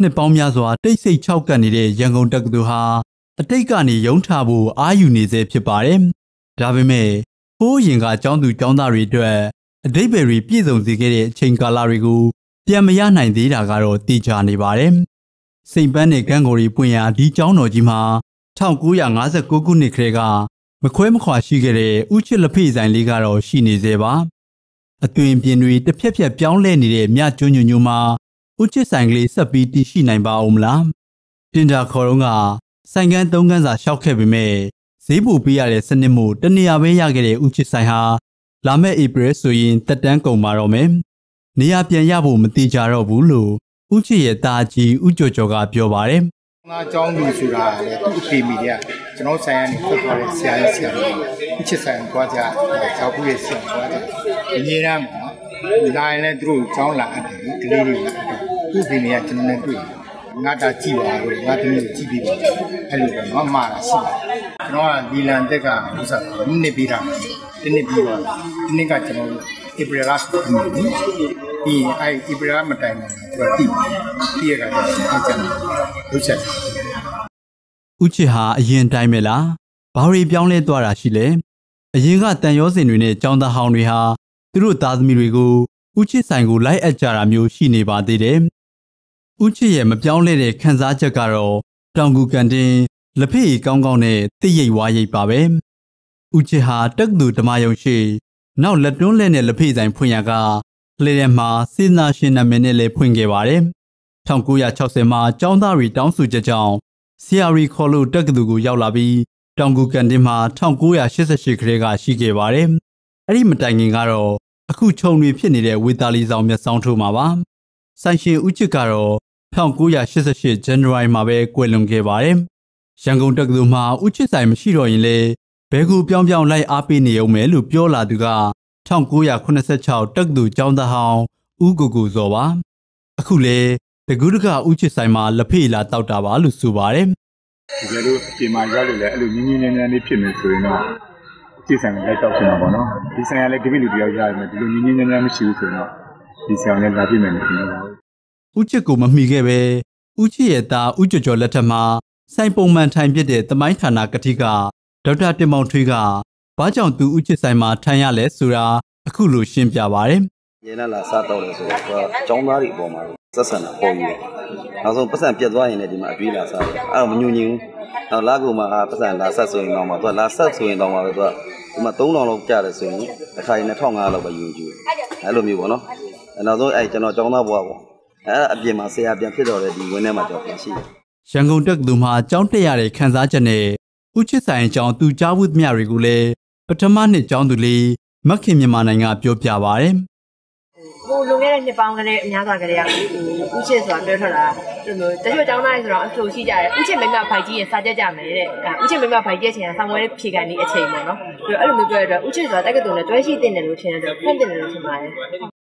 နှစ်ပေါင်းများစွာတိတ်ဆိတ်ခြောက်ကပ်နေတဲ့ရန်ကုန်တက္ကသိုလ်ဟာအတိတ်ကနေရုံးထဖို့အာယူနေစေဖြစ်ပါတယ်။ဒါပေမဲ့ဟိုးရင်ကကျောင်းသူကျောင်းသားတွေအတွက်အတိတ်ပဲတွေပြည့်စုံစေခဲ့တဲ့အချိန်ကာလတွေကိုပြန်မရနိုင်သေးတာကတော့သိကြနေပါတယ်။စိန်ပန်းနဲ့ကန်းကိုရီပွင့်ရာဒီကျောင်းတော်ကြီးမှာ1959ခုနှစ်ခရဲကမခွဲမခွာရှိခဲ့တဲ့ဥချစ်လက်ဖေးဆိုင်လေးကတော့ရှိနေသေးပါ။အသွင်ပြင်တွေတစ်ဖြက်ဖြက်ပြောင်းလဲနေတဲ့မြကျွညွညွမှာ ဦးချစ်ဆိုင်ကလေးဆက်ပြီးတည်ရှိနိုင်ပါဦးမလားတင်တာခေါ်တော့ကဆိုင်ကန်း၃ကန်းစာလျှောက်ခဲ့ပေမဲ့ဈေးပူပေးရတဲ့စနစ်မှုတနည်းအားပဲရခဲ့တဲ့ဦးချစ်ဆိုင်ဟာလာမယ့်ဧပြီဆိုရင်တက်တန်းကုန်ပါတော့မယ်နေရာပြန်ရဖို့မတိကြတော့ဘူးလို့ဦးချစ်ရဲ့တာကြီးဦးကျော်ကျော်ကပြောပါတယ်ငါကြောင်းလူဆိုတာလေသူ့အဖေမိတဲ့ကျွန်တော်ဆိုင်ကနေထွက်သွားတဲ့ဆရာကြီးဆရာကြီးဦးချစ်ဆိုင်ကိုကြွားကြရောက်ဘူးရဲ့ဆရာကြီးကြွားကြအငြင်းရမ်း လာရင်လည်းသူတို့ကြောင်းလာအပ်တယ်ကလေးတွေသူ့ဖေနဲ့ကျွန်တော်နဲ့တွေ့ငါတာကြည့်ပါလို့ငါသမီးကိုကြည့်ပြီးပါအဲ့လိုပဲမမတာရှိတယ်ကျွန်တော်ကဒီလန်တက်ကဥစ္စာမိနစ်ပြီးတာတနစ်ပြီးတော့ဒီနေ့ကကျွန်တော်တို့ဧပြီလဆိုပြီးဒီအဲ့ဧပြီလမတိုင်ဘူးသူကတိတိရကတည်းကကျွန်တော်လုပ်ချက်ဥချစ်ဟာအရင်တိုင်းပဲလားဘာတွေပြောင်းလဲသွားတာရှိလဲအရင်ကတန်ရောစင်တွေနဲ့ចောင်းသားဟောင်းတွေဟာ သူတို့သားသမီးတွေကိုဥချစ်ဆိုင်ကိုလိုက်အပ်ကြတာမျိုးရှိနေပါသေးတယ်ဥချစ်ရဲ့မပြောင်းလဲတဲ့ခံစားချက်ကတော့တောင်ကူကန်တင်လက်ဖေးကောင်းကောင်းနဲ့တိတ်ရိပ်ဝါရိပ်ပါပဲဥချစ်ဟာတက်သူဓမ္မယုံရှိနောက်လက်တွန်းလက်နဲ့လက်ဖေးဆိုင်ဖွင့်ရကလေထဲမှာစေနာရှင်နာမည်နဲ့လည်းဖွင့်ခဲ့ပါတယ်1960မှာကျောင်းသားတွေတောင်းဆိုချက်ကြောင့်ဆီယာရီခေါ်လို့တက္ကသိုလ်ကိုရောက်လာပြီးတောင်ကူကန်တင်မှာ1988ခရဲကရှိခဲ့ပါတယ်အဲ့ဒီမတိုင်ခင်ကတော့ အခုခြုံတွေဖြစ်နေတဲ့ဝေတာလီဆောင်မျက်စောင်းထိုးမှာပါဆိုင်ရှင်ဦးချစ်ကတော့1988 January မှာပဲကွယ်လွန်ခဲ့ပါတယ်။ရန်ကုန်တက္ကသိုလ်မှာဦးချစ်ဆိုင်မရှိတော့ရင်လေဘဲကူပြောင်းပြောင်းလိုက်အားပေးနေအောင်မယ်လို့ပြောလာသူက1986တက္ကသိုလ်ကျောင်းသားဟောင်းဦးကိုကိုဇော်ပါ။အခုလေတကူးတကဦးချစ်ဆိုင်မှာလက်ဖေးလာတောက်တာပါလို့ဆိုပါတယ်။ဒီလိုပြင်မာရောက်လို့လေအဲ့လိုညင်းညင်းညမ်းညမ်းလေးဖြစ်နေဆိုရင်တော့ ချစ်ဆိုင်လိုက်တောက်ချင်တာပေါ့နော်။ဒီဆိုင်ကလည်းဒီလိုလူတယောက်ရတယ်မယ်ဒီလိုညင်းညင်းညမ်းညမ်းမရှိဘူးဆိုတော့ဒီဆိုင်လည်းလာပြမယ်မဖြစ်ဘူး။ဦးချစ်ကိုမမှီခဲ့ပဲဦးချစ်ရဲ့သားဦးကျော်ကျော်လက်ထက်မှာဆိုင်ပုံမှန်ထိုင်ပြတဲ့တမိုင်းဌာနကတိကဒေါက်တာတင်မောင်ထွေးကဘာကြောင့်သူဦးချစ်ဆိုင်မှာထိုင်ရလဲဆိုတာအခုလိုရှင်းပြပါဗျ။ရင်းနဲ့လာစားတော့တယ်ဆိုတော့ကျောင်းသားတွေအပေါ်မှာ ဆက်ဆံတာပုံယူတယ်။နောက်ဆုံးပတ်စံပြတ်သွားရင်လည်းဒီမှာအပြေးလာစားတယ်။အဲ့တော့မညူညင်ဘူး။နောက်လာကူမှာပတ်စံလာဆက်ဆိုရင်တော့မှသူကလာဆက်ဆိုရင်တော့မှပဲသူကဒီမှာ3000လောက်ကျတယ်ဆိုရင်တစ်ခါရင်2500လောက်ပဲယူယူ။အဲ့လိုမျိုးပေါ့နော်။နောက်ဆုံးအဲ့ကျွန်တော်ကျောင်းသားဘွားပေါ့။အဲ့အပြင်မှာဆရာပြန်ဖြစ်တော့တဲ့ဒီဝင်းထဲမှာကျွန်တော်ပြန်ရှိတယ်။ရန်ကုန်တက္ကသိုလ်မှာကျောင်းတက်ရတဲ့ခန်းစားချက်နဲ့ဥချစ်ဆိုင်အကြောင်းသူကြားဘူးသမျှတွေကိုလည်းပထမနှစ်ကျောင်းသူလေးမခင်မြန်မာနိုင်ငံပြောပြပါရယ် ဟိုလွန်ခဲ့တဲ့နှစ်ပေါင်းကလေးအများစွာကလေးကဥချစ်ဆိုတာပြောထွက်တာဒီလိုတချို့ကျောင်းသားတွေဆိုတော့အဆိုရှိကြတယ်ဥချစ်မိမဖိုက်ကြီးရင်စာကြက်ကြမယ်တဲ့ဥချစ်မိမဖိုက်ကြီးချင်တာဆောင်းဝဲဖြေကန်ဒီအချိန်ပေါ့နော်ပြီးတော့အဲ့လိုမျိုးပြောရတော့ဥချစ်ဆိုတာတက္ကသိုလ်နဲ့တွဲရှိတင်တယ်လို့ထင်တယ်တော့ဖွင့်တင်တယ်လို့ထင်ပါတယ်